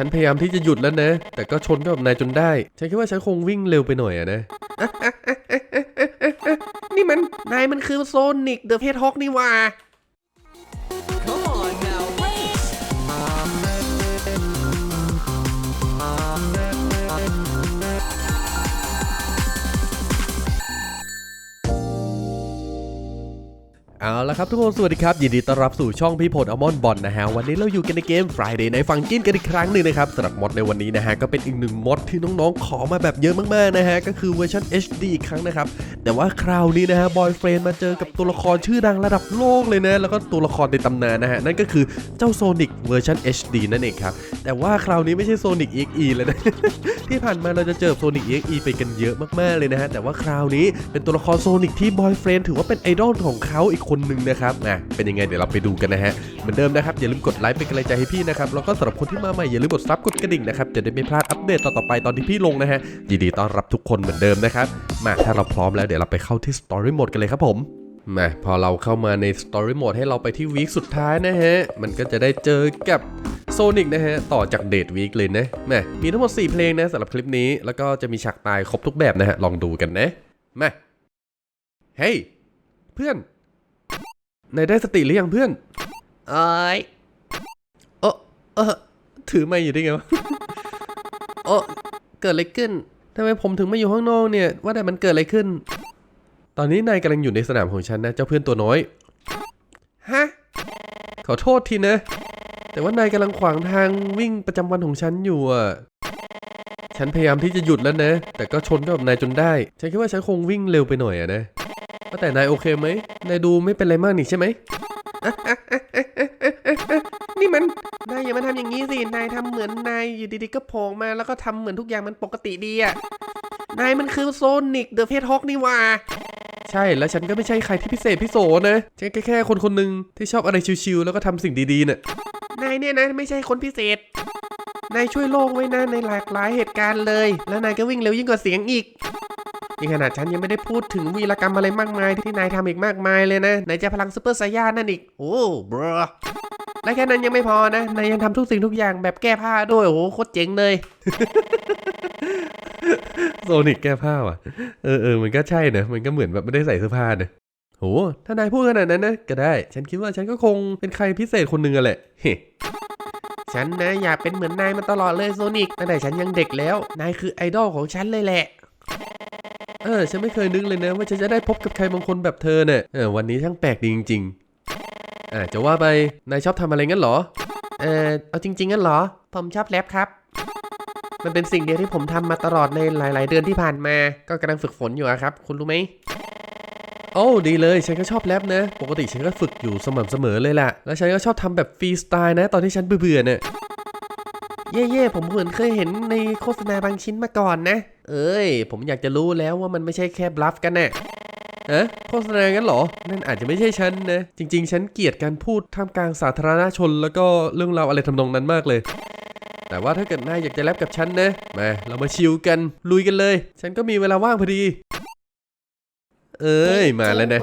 ฉันพยายามที่จะหยุดแล้วนะ แต่ก็ชนกับนายจนได้ ฉันคิดว่าฉันคงวิ่งเร็วไปหน่อยอะนะ นี่มัน นายมันคือโซนิกเดอะเพทฮอกนี่ว่า เอาละครับทุกคนสวัสดีครับ ยินดีต้อนรับสู่ช่องพี่พลอมอนบอลนะฮะ วันนี้เราอยู่กันในเกม Friday ในฟังกินกันอีกครั้งหนึ่งนะครับสำหรับมอดในวันนี้นะฮะ ก็เป็นอีกหนึ่งมอดที่น้องๆ ขอมาแบบเยอะมากๆนะฮะ ก็คือเวอร์ชัน HD อีกครั้งนะครับ แต่ว่าคราวนี้นะฮะบอยเฟรนมาเจอกับตัวละครชื่อดังระดับโลกเลยนะ แล้วก็ตัวละครในตำนานนะฮะ นั่นก็คือเจ้าโซนิกเวอร์ชัน HD นั่นเองครับแต่ว่าคราวนี้ไม่ใช่โซนิก EXE เลยนะที่ผ่านมาเราจะเจอโซนิก EXE ไปกันเยอะมากๆเลยนะฮะแต่ว่าคราวนี้เป็นตัวละครโซนิกที่บอยเฟรนถือว่าเป็นไอดอลของเขาอีกคนหนึ่งนะครับอะเป็นยังไงเดี๋ยวเราไปดูกันนะฮะเหมือนเดิมนะครับอย่าลืมกดไลค์เป็นกำลังใจให้พี่นะครับแล้วก็สำหรับคนที่มาใหม่อย่าลืมกดซับกดกระดิ่งนะครับจะได้ไม่พลาดอัปเดตต่อๆไปตอนที่พี่ลงนะฮะยินดีต้อนรับทุกคนเหมือนเดิมนะครับมาถ้าเราพร้อมแล้วเดี๋ยวเราไปเข้าที่ Story Mode กันเลยครับผมมาพอเราเข้ามาใน Story Mode ให้เราไปที่วีคสุดท้ายนะฮะ มันก็จะได้เจอกับโซนิกนะฮะ ต่อจากเดทวีคเลยนะแม่มีทั้งหมด 4 เพลงนะสำหรับคลิปนี้ แล้วก็จะมีฉากตายครบทุกแบบนะฮะ ลองดูกันนะ มา เฮ้ย เพื่อน นายได้สติหรือยังเพื่อนเอ้ยเออเออถือไม่อยู่ได้ไงวะโอ้เกิดอะไรขึ้นทำไมผมถึงมาอยู่ข้างนอกเนี่ย ว่าแต่มันเกิดอะไรขึ้น ตอนนี้นายกำลังอยู่ในสนามของฉันนะ เจ้าเพื่อนตัวน้อย ฮะ ขอโทษทีนะ แต่ว่านายกำลังขวางทางวิ่งประจำวันของฉันอยู่อะ ฉันพยายามที่จะหยุดแล้วนะ แต่ก็ชนกับนายจนได้ ฉันคิดว่าฉันคงวิ่งเร็วไปหน่อยอะนะ ว่าแต่นายโอเคไหมนายดูไม่เป็นไรมากนี่ใช่ไหมนี่มันนายอย่ามาทำอย่างนี้สินายทำเหมือนนายอยู่ดีๆก็โผล่มาแล้วก็ทำเหมือนทุกอย่างมันปกติดีอะนายมันคือโซนิกเดอะเพทฮอกนี่หว่าใช่แล้วฉันก็ไม่ใช่ใครที่พิเศษพิโสนะฉันแค่แค่คนคนหนึ่งที่ชอบอะไรชิวๆแล้วก็ทำสิ่งดีๆน่ะนายเนี่ยนะไม่ใช่คนพิเศษนายช่วยโลกไว้นะในหลากหลายเหตุการณ์เลย แล้วนายก็วิ่งเร็วยิ่งกว่าเสียงอีก นี่ขนาดฉันยังไม่ได้พูดถึงวีรกรรมอะไรมากมาย ที่นายทำอีกมากมายเลยนะนายจะพลังซูเปอร์ไซย่านั่นอีก โอ้บรและแค่นั้นยังไม่พอนะนายยังทำทุกสิ่งทุกอย่างแบบแก้ผ้าด้วยโอ้โหโคตรเจ๋งเลยโซนิกแก้ผ้าว่ะเออเออมันก็ใช่นะมันก็เหมือนแบบไม่ได้ใส่เสื้อผ้านะโหถ้านายพูดขนาดนั้นนะก็ได้ ฉันคิดว่าฉันก็คงเป็นใครพิเศษคนหนึ่งอะแหละเฮ้ฉันนะอยากเป็นเหมือนนายมาตลอดเลยโซนิกตั้งแต่ฉันยังเด็กแล้ว นายคือไอดอลของฉันเลยแหละเออ ฉันไม่เคยนึกเลยนะ ว่าฉันจะได้พบกับใครบางคนแบบเธอเนี่ยเออวันนี้ช่างแปลกดีจริงๆอ่าจะว่าไป นายชอบทำอะไรงั้นเหรอ เออเอาจริงๆงั้นเหรอ ผมชอบแรปครับ มันเป็นสิ่งเดียวที่ผมทำมาตลอดในหลาย ๆ เดือนที่ผ่านมา ก็กำลังฝึกฝนอยู่ครับ คุณรู้ไหมโอ้ดีเลย ฉันก็ชอบแรปนะ ปกติฉันก็ฝึกอยู่สม่ำเสมอเลยแหละ แล้วฉันก็ชอบทำแบบฟรีสไตล์นะ ตอนที่ฉันเบื่อเนี่ย เย่ๆผมเหมือนเคยเห็นในโฆษณาบางชิ้นมาก่อนนะ เอ้ย ผมอยากจะรู้แล้วว่ามันไม่ใช่แค่บลัฟกันน่ะเอ๊ะโฆษณางั้นเหรอ นั่นอาจจะไม่ใช่ฉันนะ จริง ๆ ฉันเกลียดการพูดท่ามกลางสาธารณชน แล้วก็เรื่องราวอะไรทำนองนั้นมากเลย แต่ว่าถ้าเกิดนายอยากจะแรปกับฉันนะ มา เรามาชิลกัน ลุยกันเลย ฉันก็มีเวลาว่างพอดี เอ้ย มาแล้วนะ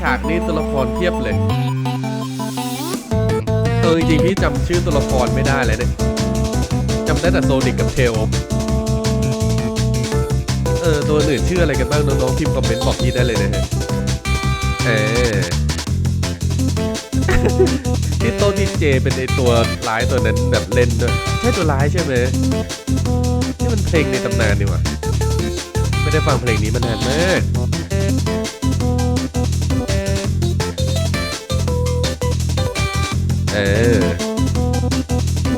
ฉากนี้ตัวละครเพียบเลยเออจริงๆพี่จำชื่อตัวละครไม่ได้เลยเนี่ยจำได้แต่โซนิกกับเทลเออตัวอื่นชื่ออะไรกันบ้างน้องๆพิมพ์คอมเมนต์บอกพี่ได้เลยนะฮะเออที่โตดีเจเป็นไอตัวร้ายตัวนั้นแบบเล่นด้วยใช่ตัวร้ายใช่ไหมนี่มันเพลงในตำนานนี่หว่าไม่ได้ฟังเพลงนี้มานานมาก ออ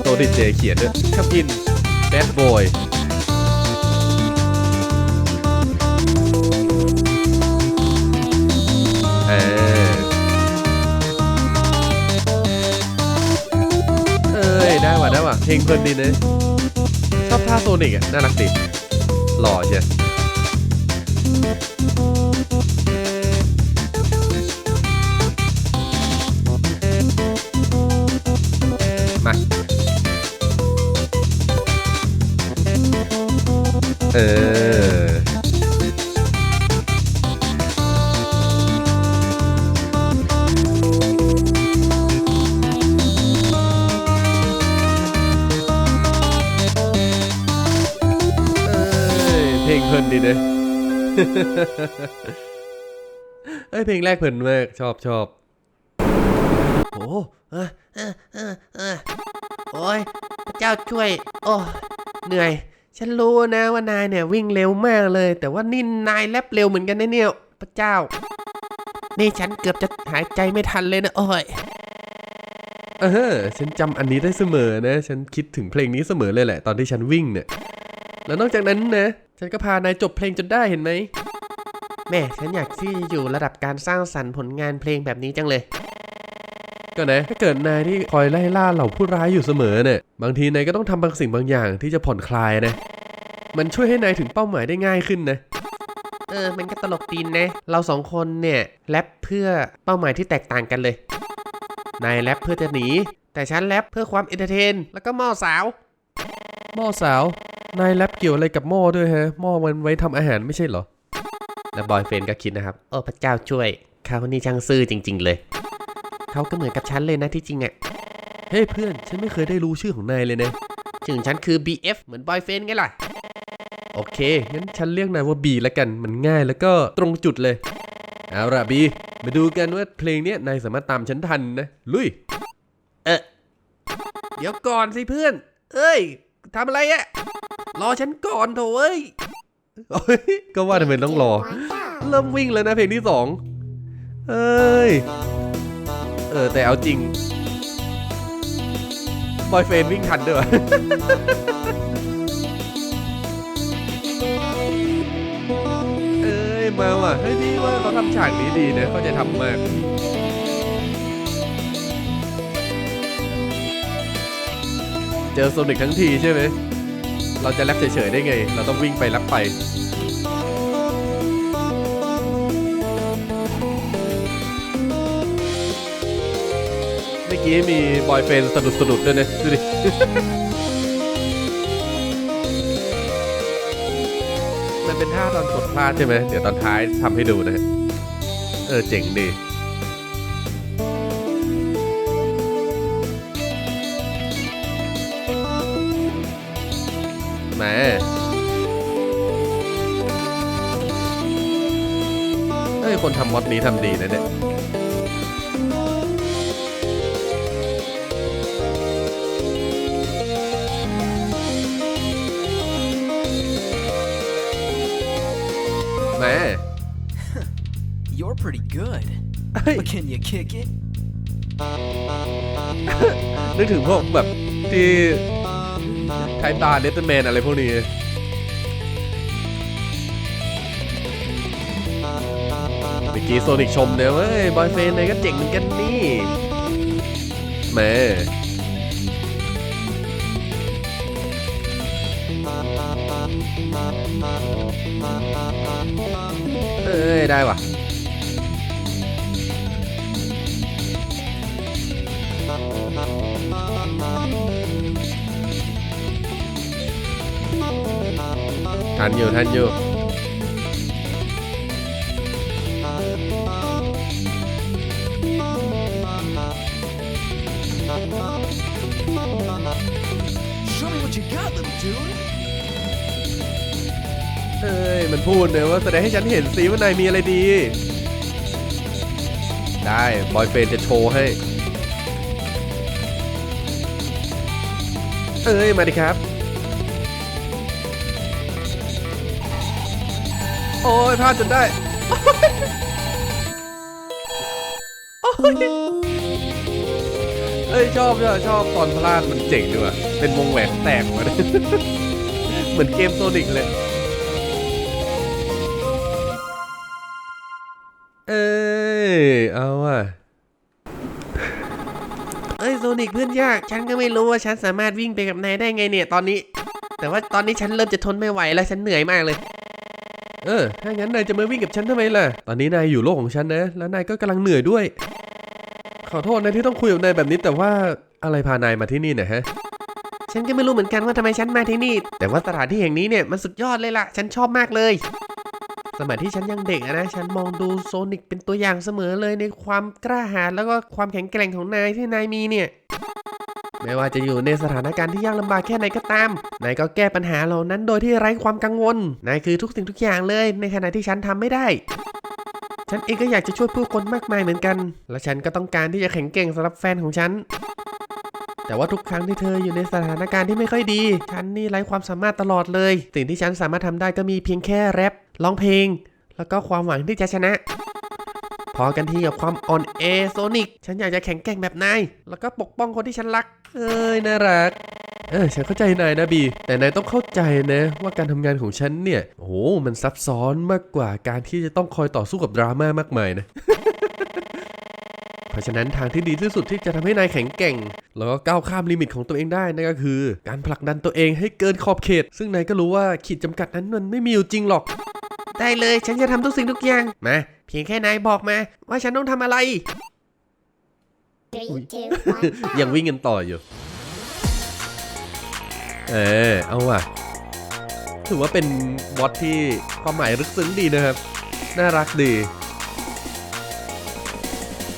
โตดีเจเขียนด้วยคับอินแบดบอยเออ เอ้ย ได้ว่ะได้ว่ะเพลงเพลินดีเนะชอบท่าโซนิกอะ น่ารักดีหล่อเชียม เพลงเพลินดีเลยเฮ้ยเพลงแรกเพลินมากชอบชอบโอ้เออเออโอ้ยเจ้าช่วย โอ้ เหนื่อย ฉันรู้นะว่านายเนี่ยวิ่งเร็วมากเลย แต่ว่านี่นายแลบเร็วเหมือนกันนะเนี่ยพระเจ้า นี่ฉันเกือบจะหายใจไม่ทันเลยนะโอ้ยเออฉันจำอันนี้ได้เสมอนะ ฉันคิดถึงเพลงนี้เสมอเลยแหละ ตอนที่ฉันวิ่งเนี่ย แล้วนอกจากนั้นนะ ฉันก็พานายจบเพลงจนได้เห็นไหมแม่ฉันอยากที่จะอยู่ระดับการสร้างสรรค์ผลงานเพลงแบบนี้จังเลย ก็นะถ้าเกิดนายที่คอยไล่ล่าเหล่าผู้ร้ายอยู่เสมอเนี่ยบางทีนายก็ต้องทำบางสิ่งบางอย่างที่จะผ่อนคลายนะ มันช่วยให้นายถึงเป้าหมายได้ง่ายขึ้นนะเออมันก็ตลกดีนะ เราสองคนเนี่ยแรปเพื่อเป้าหมายที่แตกต่างกันเลย นายแรปเพื่อจะหนี แต่ฉันแรปเพื่อความเอนเตอร์เทน แล้วก็หม่อสาว หม้อสาว นายแรปเกี่ยวอะไรกับหม้อด้วยฮะ หม้อมันไว้ทำอาหารไม่ใช่เหรอ แล้วบอยเฟนก็คิดนะครับ โอ้พระเจ้าช่วยเขานี่ช่างซื่อจริง ๆ เลย เขาก็เหมือนกับฉันเลยนะที่จริงอะ่ะ เฮ้ยเพื่อน ฉันไม่เคยได้รู้ชื่อของนายเลยนะถึงฉันคือ BF เหมือนบอยเฟนไงล่ะ โอเค งั้นฉันเรียกนายว่าบีแล้วกัน มันง่ายแล้วก็ตรงจุดเลย เอาล่ะบีมาดูกันว่าเพลงเนี้ยนายสามารถตามฉันทันนะ ลุย เออเดี๋ยวก่อนสิเพื่อน เอ้ยทำอะไรอะรอฉันก่อนโถเอ้ยโอ้ย ก็ว่าทำไมต้องรอ เริ่มวิ่งแล้วนะเพลงที่สองเอ้ย เออ แต่เอาจริง บอยเฟนวิ่งทันด้วยเอ้ย มาว่ะ เฮ้ยพี่ว่าเขาทำฉากนี้ดีนะเขาจะทำมากเจอโซนิกทั้งทีใช่ไหม เราจะแรปเฉยๆได้ไง เราต้องวิ่งไปแรปไป อกี้มีบอยเฟนสะดุดสะดุดด้วยนะดูดิมันเป็นท่าตอนกดพลาดใช่ไหมเดี๋ยวตอนท้ายทำให้ดูนะฮะเออเจ๋งดีแหมเอ้ยคนทำมอดนี้ทำดีนะเนี่ย pretty good. เฮ้ย But can you kick it? นึกถึงพวกแบบที่ไทตาเลตแมนอะไรพวกนี้ เมื่อกี้โซนิกชมเนี่ยเว้ย บอยเฟนนายก็เจ๋งเหมือนกันนี่แหม่ อยู่ทันอยู่ Show me what you got, little dude. เอ้ย มันพูดเนี่ยว่าแสดงให้ฉันเห็นสิว่านายมีอะไรดี ได้ บอยเฟนจะโชว์ให้ เอ้ย มาดิครับ โอ้ยพลาดจนได้ โอ้ยเอ้ยชอบชอบชอบตอนพลาดมันเจ๋งดีว่ะเป็นวงแหวนแตกมาเลยเหมือนเกมโซนิกเลย เอ้ยเอาอะเอ้ยโซนิกเพื่อนยาก ฉันก็ไม่รู้ว่าฉันสามารถวิ่งไปกับนายได้ไงเนี่ยตอนนี้ แต่ว่าตอนนี้ฉันเริ่มจะทนไม่ไหวแล้วฉันเหนื่อยมากเลย เออ ถ้างั้นนายจะมาวิ่งกับฉันทำไมล่ะ ตอนนี้นายอยู่โลกของฉันนะ แล้วนายก็กำลังเหนื่อยด้วย ขอโทษนะที่ต้องคุยกับนายแบบนี้แต่ว่าอะไรพานายมาที่นี่เนี่ยฮะ ฉันก็ไม่รู้เหมือนกันว่าทำไมฉันมาที่นี่ แต่ว่าสถานที่แห่งนี้เนี่ยมันสุดยอดเลยล่ะ ฉันชอบมากเลย สมัยที่ฉันยังเด็กอะนะ ฉันมองดูโซนิกเป็นตัวอย่างเสมอเลยในความกล้าหาญแล้วก็ความแข็งแกร่งของนายที่นายมีเนี่ย ไม่ว่าจะอยู่ในสถานการณ์ที่ยากลำบากแค่ไหนก็ตาม นายก็แก้ปัญหาเหล่านั้นโดยที่ไร้ความกังวล นายคือทุกสิ่งทุกอย่างเลย ในขณะที่ฉันทำไม่ได้ ฉันเองก็อยากจะช่วยผู้คนมากมายเหมือนกัน และฉันก็ต้องการที่จะแข็งแกร่งสำหรับแฟนของฉัน แต่ว่าทุกครั้งที่เธออยู่ในสถานการณ์ที่ไม่ค่อยดี ฉันนี่ไร้ความสามารถตลอดเลย สิ่งที่ฉันสามารถทำได้ก็มีเพียงแค่แรปร้องเพลง แล้วก็ความหวังที่จะชนะ อกันที่กับความอ่อนแอโซนิก ฉันอยากจะแข็งแกร่งแบบนาย แล้วก็ปกป้องคนที่ฉันรัก เอ้ย น่ารัก เออฉันเข้าใจนายนะบี แต่นายต้องเข้าใจนะ ว่าการทำงานของฉันเนี่ย โอ้โห มันซับซ้อนมากกว่าการที่จะต้องคอยต่อสู้กับดราม่ามากมายนะเพราะฉะนั้นทางที่ดีที่สุดที่จะทำให้นายแข็งแกร่ง แล้วก็ก้าวข้ามลิมิตของตัวเองได้นั่นก็คือ การผลักดันตัวเองให้เกินขอบเขต ซึ่งนายก็รู้ว่าขีดจำกัดนั้นมันไม่มีอยู่จริงหรอก ได้เลยฉันจะทำทุกสิ่งทุกอย่างมาเพียงแค่นายบอกมา ว่าฉันต้องทำอะไร Three, two, one, go. ยังวิ่งกันต่ออยู่ เออ เอาว่ะ ถือว่าเป็นบอสที่ความหมายลึกซึ้งดีนะครับ น่ารักดี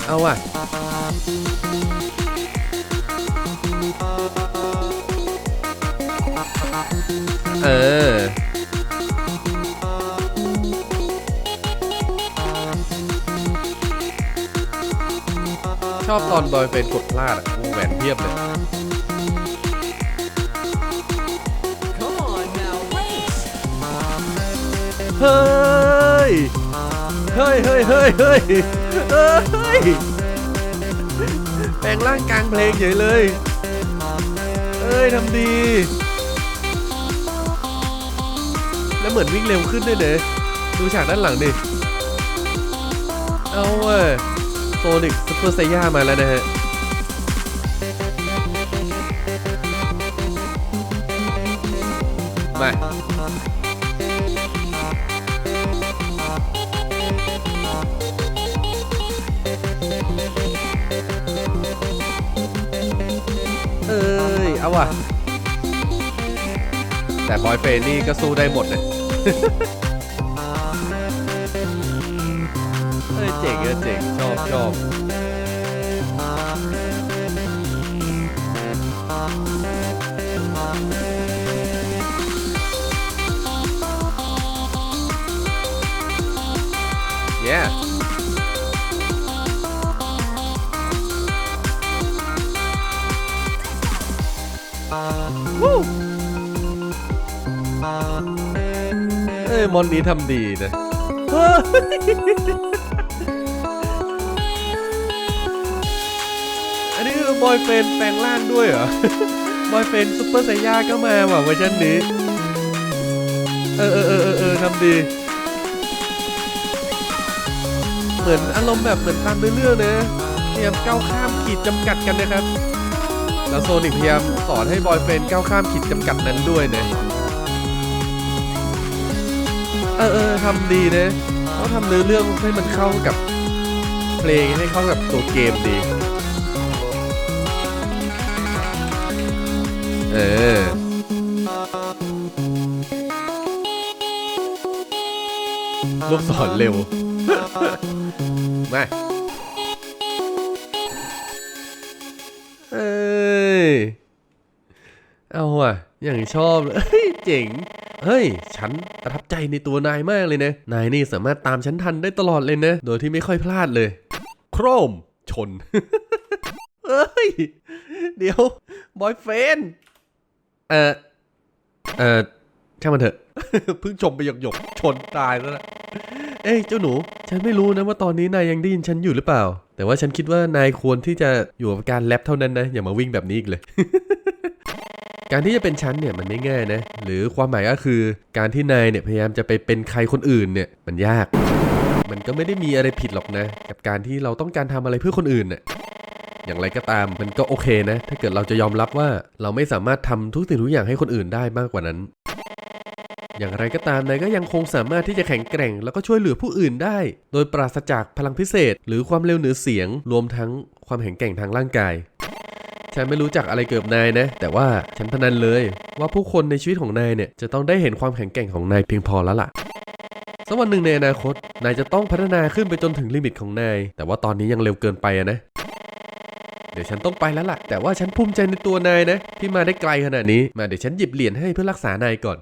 เอาว่ะ เออ ชอบตอนบอยเป็นกดพลาดอะวงแหวนเพียบเลย เฮ้ย เฮ้ยเฮ้ยเฮ้ยเฮ้ยเฮ้ยแปลงร่างกลางเพลงเฉยเลยเอ้ยทำดี แล้วเหมือนวิ่งเร็วขึ้นด้วยเนอะดูฉากด้านหลังดิ เอาเว้ย โซนิกซูเปอร์ไซย่ามาแล้วนะฮะมาเอ้ย เอาว่ะ แต่บอยเฟนนี่ก็สู้ได้หมดเลย เจ๋งเออเจ๋งชอบชอบ yeah วู้เอ้ยมอนนี้ทำดีนะ บอยเฟนแปลงร่างด้วยเหรอ บอยเฟนซุปเปอร์ไซย่าก็มาว่ะเวอร์ชันนี้ เออเออเออเออเออทำดี เหมือนอารมณ์แบบเหมือนตามเรื่องนะพยายามก้าวข้ามขีดจำกัดกันนะครับ แล้วโซนิกพยายามสอนให้บอยเฟนก้าวข้ามขีดจำกัดนั้นด้วยนะเออเออทำดีนะเขาทำเนื้อเรื่องให้มันเข้ากับเพลงให้เข้ากับตัวเกมดี เออ ลูกศรเร็ว มาเอ้ย เอาว่ะ อย่างชอบเลยเฮ้ยเจ๋ง เฮ้ย ฉันประทับใจในตัวนายมากเลยนะ นายนี่สามารถตามฉันทันได้ตลอดเลยนะ โดยที่ไม่ค่อยพลาดเลย โครมชน เอ้ย เดี๋ยว บอยเฟน เออเออช่างมันเถอะ เพิ่งชมไปหยกๆชนตายแล้วนะเอ้ยเจ้าหนู ฉันไม่รู้นะว่าตอนนี้นายยังได้ยินฉันอยู่หรือเปล่า แต่ว่าฉันคิดว่านายควรที่จะอยู่กับการแรปเท่านั้นนะ อย่ามาวิ่งแบบนี้อีกเลย การที่จะเป็นฉันเนี่ยมันไม่ง่ายนะ หรือความหมายก็คือ การที่นายเนี่ยพยายามจะไปเป็นใครคนอื่นเนี่ยมันยาก มันก็ไม่ได้มีอะไรผิดหรอกนะ กับการที่เราต้องการทำอะไรเพื่อคนอื่นเนี่ย อย่างไรก็ตามมันก็โอเคนะ ถ้าเกิดเราจะยอมรับว่าเราไม่สามารถทำทุกสิ่งทุกอย่างให้คนอื่นได้มากกว่านั้น อย่างไรก็ตามนายก็ยังคงสามารถที่จะแข็งแกร่ง แล้วก็ช่วยเหลือผู้อื่นได้ โดยปราศจากพลังพิเศษ หรือความเร็วเหนือเสียง รวมทั้งความแข็งแกร่งทางร่างกายฉันไม่รู้จักอะไรเกี่ยวกับนายนะ แต่ว่าฉันพนันเลย ว่าผู้คนในชีวิตของนายเนี่ยจะต้องได้เห็นความแข็งแกร่งของนายเพียงพอแล้วล่ะสักวันหนึ่งในอนาคต นายจะต้องพัฒนาขึ้นไปจนถึงลิมิตของนาย แต่ว่าตอนนี้ยังเร็วเกินไปนะ เดี๋ยวฉันต้องไปแล้วล่ะ แต่ว่าฉันภูมิใจในตัวนายนะ ที่มาได้ไกลขนาดนี้ มาเดี๋ยวฉันหยิบเหรียญให้เพื่อรักษานายก่อน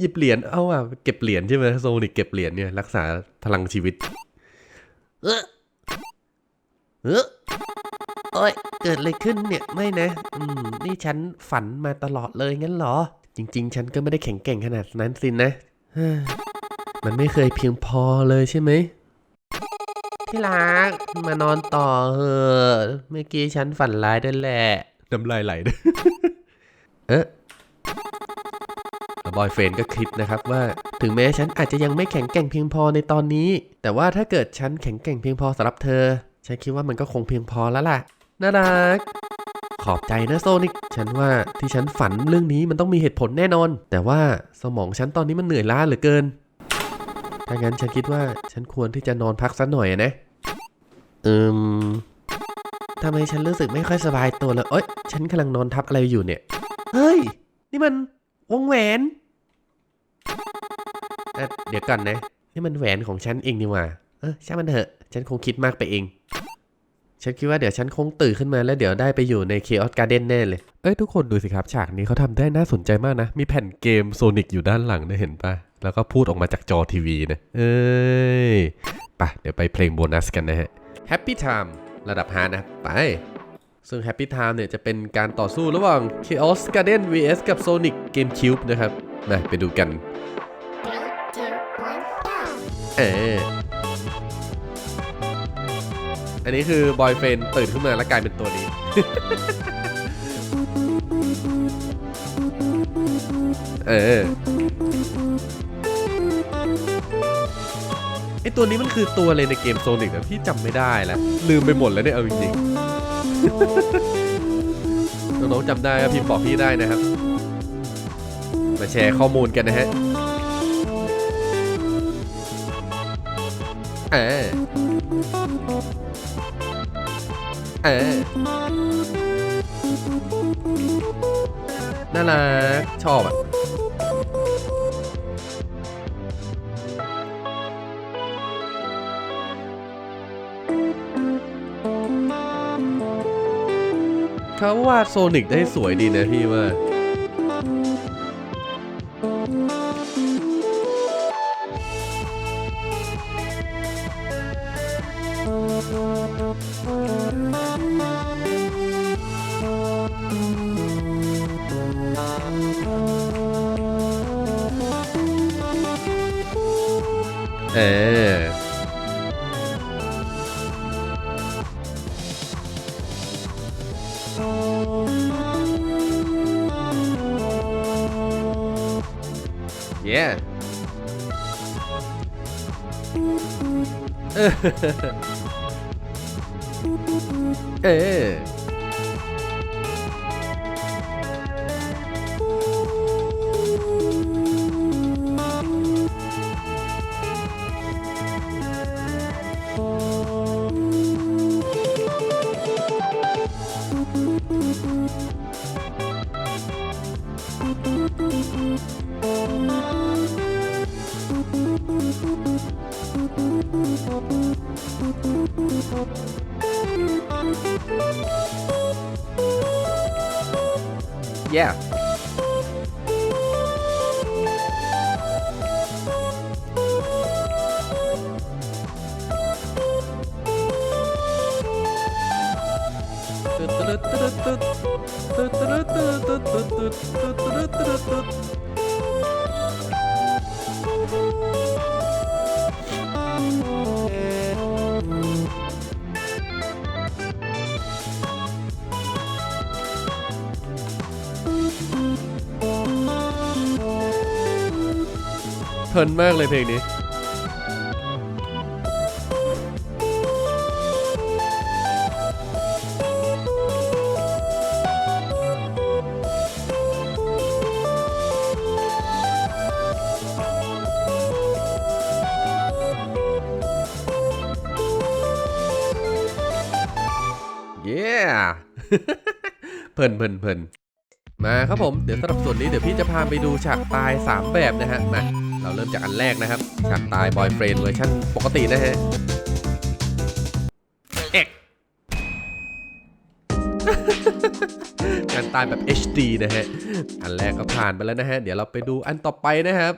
หยิบเหรียญ เอาอะ เก็บเหรียญใช่ไหมโซนิกเก็บเหรียญเนี่ยรักษาพลังชีวิต เออเออโอ้ยเกิดอะไรขึ้นเนี่ย ไม่นะ อืม นี่ฉันฝันมาตลอดเลยงั้นเหรอ จริง ๆ ฉันก็ไม่ได้แข็งแกร่งขนาดนั้นสินะเฮ้ยมันไม่เคยเพียงพอเลยใช่ไหม ที่รัก มานอนต่อเถอะเมื่อกี้ฉันฝันร้ายด้วยแหละน้ำลายไหลด้วยเอ๊ะบอยเฟนก็คิดนะครับว่าถึงแม้ฉันอาจจะยังไม่แข็งแกร่งเพียงพอในตอนนี้ แต่ว่าถ้าเกิดฉันแข็งแกร่งเพียงพอสำหรับเธอ ฉันคิดว่ามันก็คงเพียงพอแล้วล่ะน่ารักขอบใจนะโซนิกฉันว่าที่ฉันฝันเรื่องนี้มันต้องมีเหตุผลแน่นอน แต่ว่าสมองฉันตอนนี้มันเหนื่อยล้าเหลือเกินถ้างั้นฉันคิดว่าฉันควรที่จะนอนพักสักหน่อยอะนะเอืมทำไมฉันรู้สึกไม่ค่อยสบายตัวเลยเอ้ย ฉันกำลังนอนทับอะไรอยู่เนี่ย เฮ้ย นี่มันวงแหวนเเดี๋ยวก่อนนะ นี่มันแหวนของฉันเองนี่หว่าเออช่างมันเถอะ ฉันคงคิดมากไปเอง ฉันคิดว่าเดี๋ยวฉันคงตื่นขึ้นมาแล้วเดี๋ยวได้ไปอยู่ใน Chaos Garden แน่เลย เอ้ยทุกคนดูสิครับ ฉากนี้เขาทำได้น่าสนใจมากนะ มีแผ่นเกมโซนิกอยู่ด้านหลังนะเห็นปะแล้วก็พูดออกมาจากจอทีวีนะ เอ้ยไปะเดี๋ยวไปเพลงโบนัสกันนะฮะ Happy Time ระดับฮานะไป ซึ่ง Happy Time เนี่ยจะเป็นการต่อสู้ระหว่าง Chaos Garden vs กับ Sonic GameCube นะครับมาไปดูกัน เอออันนี้คือบอยเฟนตื่นขึ้นมาแล้วกลายเป็นตัวนี้ เออ ตัวนี้มันคือตัวอะไรในเกมโซนิกนะพี่จำไม่ได้แล้ว ลืมไปหมดแล้วเนี่ย เอาจริงๆ น้องๆจำได้ก็พิมพ์บอกพี่ได้นะครับ มาแชร์ข้อมูลกันนะฮะเออเออน่ารักชอบอะ เขาวาดโซนิกได้สวยดีนะพี่ว่าเออ เ yeah เพลินมากเลยเพลงนี้ yeah เพลินเพลินเพลินมาครับผม เดี๋ยวสำหรับส่วนนี้เดี๋ยวพี่จะพาไปดูฉากตาย 3 แบบนะฮะมา เราเริ่มจากอันแรกนะครับฉากตายบอยเฟรนเวอร์ชันปกตินะฮะเอกการตายแบบ HD นะฮะ อันแรกก็ผ่านไปแล้วนะฮะ เดี๋ยวเราไปดูอันต่อไปนะครับ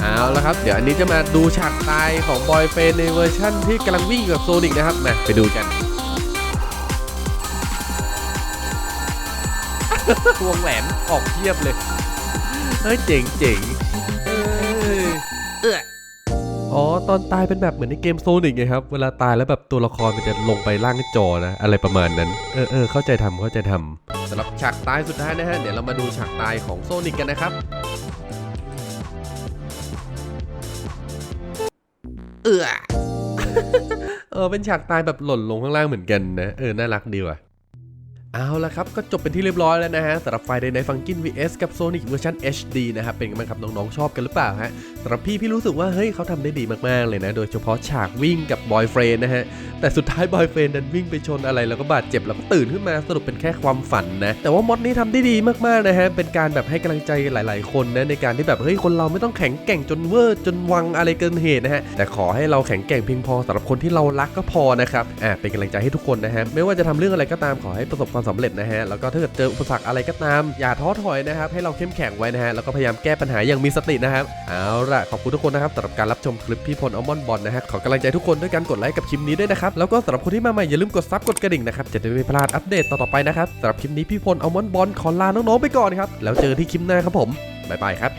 เอาละครับ เดี๋ยวอันนี้จะมาดูฉากตายของบอยเฟนในเวอร์ชั่นที่กำลังวิ่งกับโซนิกนะครับ มาไปดูกัน วงแหวนออกเทียบเลย เฮ้ยเจ๋งเจ๋ง อ๋อ ตอนตายเป็นแบบเหมือนในเกมโซนิกไงครับ เวลาตายแล้วแบบตัวละครมันจะลงไปล่างจอนะ อะไรประมาณนั้น เออเออเข้าใจทำเข้าใจทำสำหรับฉากตายสุดท้ายนะฮะ เดี๋ยวเรามาดูฉากตายของโซนิกกันนะครับ เออเออเป็นฉากตายแบบหล่นลงข้างล่างเหมือนกันนะ เออ น่ารักดีว่ะ เอาละครับ ก็จบเป็นที่เรียบร้อยแล้วนะฮะสำหรับไฟในฟังกิน vs กับ Sonic เวอร์ชัน HD นะครับ เป็นไงบ้างครับ น้องๆ ชอบกันหรือเปล่าฮะสำหรับพี่พี่รู้สึกว่า เฮ้ยเขาทำได้ดีมากๆเลยนะ โดยเฉพาะฉากวิ่งกับบอยเฟรนนะฮะ แต่สุดท้ายบอยเฟรนดันวิ่งไปชนอะไรแล้วก็บาดเจ็บแล้วก็ตื่นขึ้นมาสรุปเป็นแค่ความฝันนะ แต่ว่ามอดนี้ทำได้ดีมากๆนะฮะเป็นการแบบให้กำลังใจหลาย ๆ คนนะในการที่แบบเฮ้ยคนเราไม่ต้องแข็งแกร่งจนเวอร์จนวังอะไรเกินเหตุนะฮะแต่ขอให้เราแข็งแกร่งเพียงพอสำหรับคนที่เรารักก็พอนะครับอ่าเป็นกำลังใจให้ทุกคนนะฮะไม่ว่าจะทำเรื่องอะไรก็ตามขอให้ประสบความสำเร็จนะฮะแล้วก็ถ้าเกิดเจออุปสรรคอะไรก็ตาม อย่าท้อถอยนะครับให้เราเข้มแข็งไว้นะฮะแล้วก็พยายามแก้ปัญหาอย่างมีสตินะครับเอาล่ะขอบคุณทุกคนนะครับสำหรับการรับชมคลิปพี่พลอมอนบอลนะฮะขอกำลังใจทุกคนด้วยการกดไลค์กับคลิปนี้ด้วยนะครับแล้วก็สำหรับคนที่มาใหม่อย่าลืมกดซับกดกระดิ่งนะครับจะได้ไม่พลาดอัปเดตต่อๆไปนะครับสำหรับคลิปนี้พี่พลอัลมอนบอลขอลาน้องๆไปก่อนครับแล้วเจอที่คลิปหน้าครับผมบ๊ายบายครับ